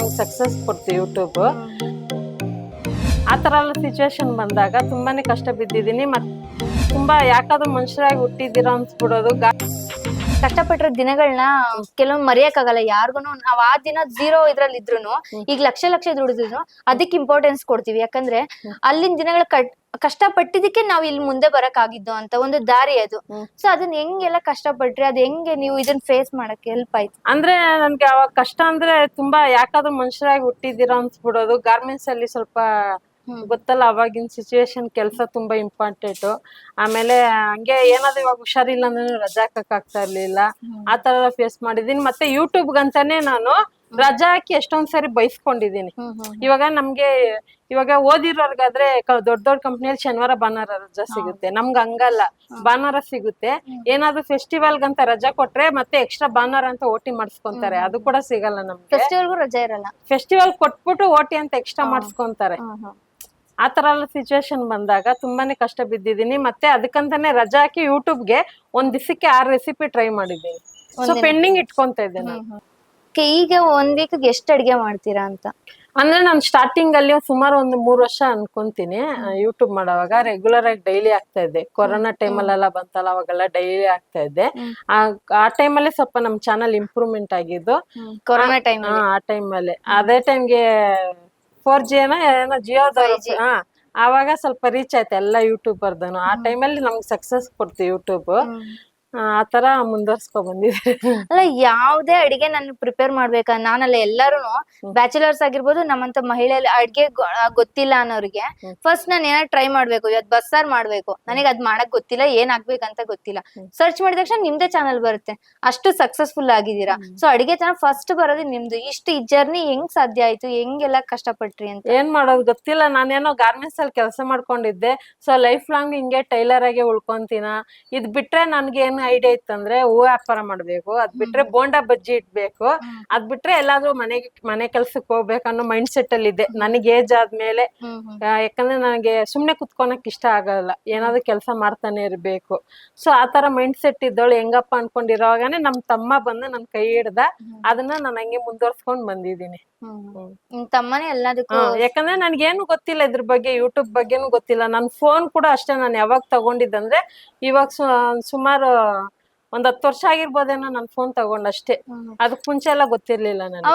ನಮ್ಗೆ ಸಕ್ಸಸ್ ಕೊಡ್ತು ಯೂಟ್ಯೂಬ್ ಆ ಥರ ಎಲ್ಲ ಸಿಚುವೇಶನ್ ಬಂದಾಗ ತುಂಬಾನೇ ಕಷ್ಟ ಬಿದ್ದಿದ್ದೀನಿ. ಮತ್ತೆ ತುಂಬಾ ಯಾಕಾದ್ರೂ ಮನುಷ್ಯರಾಗಿ ಹುಟ್ಟಿದ್ದೀರಾ ಅನ್ಸ್ಬಿಡೋದು. ಗಾ- ಕಷ್ಟಪಟ್ಟಿರೋ ದಿನಗಳನ್ನ ಕೆಲವೊಮ್ಮೆ ಮರೆಯಕ್ಕಾಗಲ್ಲ. ಯಾರಿಗೂ ನಾವ್ ಆ ದಿನ ಜೀರೋ ಇದ್ರಲ್ಲಿ ಇದ್ರು ಈಗ ಲಕ್ಷ ಲಕ್ಷ ದುಡಿದ್ರು ಅದಕ್ಕೆ ಇಂಪಾರ್ಟೆನ್ಸ್ ಕೊಡ್ತೀವಿ. ಯಾಕಂದ್ರೆ ಅಲ್ಲಿನ ದಿನಗಳ ಕಟ್ ಕಷ್ಟಪಟ್ಟಿದ್ದಕ್ಕೆ ನಾವ್ ಇಲ್ಲಿ ಮುಂದೆ ಬರಕ್ ಆಗಿದ್ದು ಅಂತ ಒಂದು ದಾರಿ ಅದು. ಸೊ ಅದನ್ನ ಹೆಂಗೆಲ್ಲ ಕಷ್ಟಪಟ್ರಿ ಅದ್ ಹೆಂಗೆ ನೀವು ಇದನ್ನ ಫೇಸ್ ಮಾಡಕ್ ಹೆಲ್ಪ್ ಆಯ್ತು? ಅಂದ್ರೆ ನನ್ಗೆ ಅವಾಗ ಕಷ್ಟ ಅಂದ್ರೆ ತುಂಬಾ ಯಾಕಾದ್ರೂ ಮನುಷ್ಯರಾಗಿ ಹುಟ್ಟಿದ್ದೀರಾ ಅನ್ಸ್ಬಿಡೋದು. ಗಾರ್ಮೆಂಟ್ಸ್ ಅಲ್ಲಿ ಸ್ವಲ್ಪ. ಗೊತ್ತಲ್ಲ ಅವಾಗಿನ ಸಿಚುವೇಶನ್ ಕೆಲಸ ತುಂಬಾ ಇಂಪಾರ್ಟೆಂಟ್ ಆಮೇಲೆ ಹಂಗೆ ಏನಾದ್ರು ಇವಾಗ ಹುಷಾರಿಲ್ಲ ಅಂದ್ರೆ ರಜಾ ಹಾಕಕ್ ಆಗ್ತಾ ಇರ್ಲಿಲ್ಲ. ಆ ತರ ಎಲ್ಲ ಫೇಸ್ ಮಾಡಿದೀನಿ. ಮತ್ತೆ ಯೂಟ್ಯೂಬ್ ಗಂತಾನೆ ನಾನು ರಜಾ ಹಾಕಿ ಎಷ್ಟೊಂದ್ ಸರಿ ಬೈಸ್ಕೊಂಡಿದೀನಿ. ಇವಾಗ ನಮ್ಗೆ ಇವಾಗ ಓದಿರೋರ್ಗಾದ್ರೆ ದೊಡ್ಡ ದೊಡ್ಡ ಕಂಪ್ನಿಯಲ್ಲಿ ಶನಿವಾರ ಭಾನುವಾರ ರಜಾ ಸಿಗುತ್ತೆ. ನಮ್ಗೆ ಹಂಗಲ್ಲ. ಭಾನುವಾರ ಸಿಗುತ್ತೆ. ಏನಾದ್ರು ಫೆಸ್ಟಿವಲ್ ಅಂತ ರಜಾ ಕೊಟ್ರೆ ಮತ್ತೆ ಎಕ್ಸ್ಟ್ರಾ ಭಾನುವಾರ ಅಂತ ಓಟಿ ಮಾಡಿಸ್ಕೊಂತಾರೆ. ಅದು ಕೂಡ ಸಿಗಲ್ಲ ನಮ್ಗೆ. ಫೆಸ್ಟಿವಲ್ಗೂ ರಜಾ ಇರಲ್ಲ. ಫೆಸ್ಟಿವಲ್ ಕೊಟ್ಬಿಟ್ಟು ಓಟಿ ಅಂತ ಎಕ್ಸ್ಟ್ರಾ ಮಾಡಿಸ್ಕೊಂತಾರೆ. ಆ ತರ ಎಲ್ಲ ಸಿಚುವೇಶನ್ ಬಂದಾಗ ತುಂಬಾನೇ ಕಷ್ಟ ಬಿದ್ದಿದ್ದೀನಿ. ಮತ್ತೆ ಅದಕ್ಕಂತಾನೆ ರಜಾ ಹಾಕಿ ಯೂಟ್ಯೂಬ್ಗೆ ಒಂದ್ ದಿಸಕ್ಕೆ ಆರ್ ರೆಸಿಪಿ ಟ್ರೈ ಮಾಡಿದ್ದೀನಿ. ಸೊ ಪೆಂಡಿಂಗ್ ಇಟ್ಕೊಂತ ಇದ್ದೆ ನಾನು. Okay, ಈಗ ಒಂದ್ ವೀಕ್ ಎಷ್ಟು ಅಡಿಗೆ ಮಾಡ್ತೀರಾ ಅಂತ? ಅಂದ್ರೆ ನಾನು ಸ್ಟಾರ್ಟಿಂಗ್ ಅಲ್ಲಿ ಸುಮಾರು ಒಂದು ಮೂರ್ ವರ್ಷ ಅನ್ಕೊಂತೀನಿ ಯೂಟ್ಯೂಬ್ ಮಾಡೋವಾಗ. ರೆಗ್ಯುಲರ್ ಆಗಿ ಡೈಲಿ ಆಗ್ತಾ ಇದೆ ಕೊರೋನಾ ಟೈಮಲ್ಲೆಲ್ಲ ಬಂತಲ್ಲ ಅವಾಗೆಲ್ಲ ಡೈಲಿ ಆಗ್ತಾ ಇದ್ದೆ. ಆ ಟೈಮ್ ಅಲ್ಲಿ ಸ್ವಲ್ಪ ನಮ್ ಚಾನಲ್ ಇಂಪ್ರೂವ್ಮೆಂಟ್ ಆಗಿದ್ದು. ಕೊರೋನಾ ಟೈಮ್ ಅಲ್ಲಿ. ಆ ಟೈಮಲ್ಲಿ ಅದೇ ಟೈಮ್ಗೆ ಫೋರ್ ಜಿ ಏನೋ ಜಿಯೋ ಹಾ ಆವಾಗ ಸ್ವಲ್ಪ ರೀಚ್ ಆಯ್ತು ಎಲ್ಲ ಯೂಟ್ಯೂಬರ್ದನು ಆ ಟೈಮಲ್ಲಿ ನಮ್ಗೆ ಸಕ್ಸಸ್ ಕೊಡ್ತು ಯೂಟ್ಯೂಬ್ ಆ ತರ ಮುಂದುವರ್ಸ್ಕೊ ಅಲ್ಲ ಯಾವ್ದೇ ಅಡಿಗೆ ನಾನು ಪ್ರಿಪೇರ್ ಮಾಡ್ಬೇಕ? ನಾನಲ್ಲ ಎಲ್ಲಾರು ಬ್ಯಾಚುಲರ್ಸ್ ಆಗಿರ್ಬೋದು ನಮ್ಮಂತ ಮಹಿಳೆ ಅಡ್ಗೆ ಗೊತ್ತಿಲ್ಲ ಅನ್ನೋರಿಗೆ ಫಸ್ಟ್ ನಾನು ಏನಾದ್ರು ಟ್ರೈ ಮಾಡ್ಬೇಕು. ಇವತ್ತು ಬಸ್ಸಾರ್ ಮಾಡ್ಬೇಕು. ನನಗೆ ಅದ್ ಮಾಡಕ್ ಗೊತ್ತಿಲ್ಲ ಏನ್ ಆಗ್ಬೇಕಂತ ಗೊತ್ತಿಲ್ಲ. ಸರ್ಚ್ ಮಾಡಿದ ತಕ್ಷಣ ನಿಮ್ದೇ ಚಾನಲ್ ಬರುತ್ತೆ. ಅಷ್ಟು ಸಕ್ಸಸ್ಫುಲ್ ಆಗಿದ್ದೀರಾ? ಸೊ ಅಡಿಗೆ ಚಾನಲ್ ಫಸ್ಟ್ ಬರೋದು ನಿಮ್ದು. ಇಷ್ಟು ಈ ಜರ್ನಿ ಹೆಂಗ್ ಸಾಧ್ಯ ಆಯ್ತು? ಹೆಂಗೆಲ್ಲ ಕಷ್ಟಪಟ್ರಿ ಅಂತ. ಏನ್ ಮಾಡೋದು ಗೊತ್ತಿಲ್ಲ. ನಾನೇನೋ ಗಾರ್ಮೆಂಟ್ಸ್ ಅಲ್ಲಿ ಕೆಲಸ ಮಾಡ್ಕೊಂಡಿದ್ದೆ. ಸೊ ಲೈಫ್ ಲಾಂಗ್ ಹಿಂಗೆ ಟೈಲರ್ ಆಗಿ ಉಳ್ಕೊಂತೀನ? ಇದ್ ಬಿಟ್ರೆ ನನ್ಗೆ ಏನ್ ಐಡಿಯಾ ಇತ್ತಂದ್ರೆ ಹೂ ವ್ಯಾಪಾರ ಮಾಡ್ಬೇಕು. ಅದ್ ಬಿಟ್ರೆ ಬೋಂಡಾ ಬಜ್ಜಿ ಇಡ್ಬೇಕು. ಅದ್ ಬಿಟ್ರೆ ಎಲ್ಲಾದ್ರೂ ಮನೆಗೆ ಮನೆ ಕೆಲ್ಸಕ್ಕೆ ಹೋಗ್ಬೇಕನ್ನೋ ಮೈಂಡ್ ಸೆಟ್ ಅಲ್ಲಿ ಇದೆ. ನನಗೆ ಏಜ್ ಆದ್ಮೇಲೆ ಯಾಕಂದ್ರೆ ನನಗೆ ಸುಮ್ನೆ ಕುತ್ಕೊಳಕ್ ಇಷ್ಟ ಆಗಲ್ಲ. ಏನಾದ್ರು ಕೆಲಸ ಮಾಡ್ತಾನೆ ಇರ್ಬೇಕು. ಸೊ ಆತರ ತರ ಮೈಂಡ್ ಸೆಟ್ ಇದ್ದವಳು ಹೆಂಗಪ್ಪ ಅನ್ಕೊಂಡಿರೋವಾಗನೆ ನಮ್ ತಮ್ಮ ಬಂದು ನನ್ ಕೈ ಹಿಡ್ದ ಅದನ್ನ ನಾನು ಹಂಗೆ ಮುಂದುವರ್ಸ್ಕೊಂಡ್ ಬಂದಿದ್ದೀನಿ. ತಮ್ಮನೇ ಎಲ್ಲದಕ್ಕೂ ಯಾಕಂದ್ರೆ ನನ್ಗೇನು ಗೊತ್ತಿಲ್ಲ ಇದ್ರ ಬಗ್ಗೆ ಯೂಟ್ಯೂಬ್ ಬಗ್ಗೆನು ಗೊತ್ತಿಲ್ಲ. ನನ್ ಫೋನ್ ಕೂಡ ಅಷ್ಟೇ ನಾನು ಯಾವಾಗ ತಗೊಂಡಿದ್ದಂದ್ರೆ ಇವಾಗ ಸುಮಾರು ಒಂದ್ ಹತ್ತು ವರ್ಷ ಆಗಿರ್ಬೋದೇನೋ ನನ್ ಫೋನ್ ತಗೊಂಡಷ್ಟೇ ಅದಕ್ ಮುಂಚೆ ಎಲ್ಲ ಗೊತ್ತಿರ್ಲಿಲ್ಲ ನನಗೆ.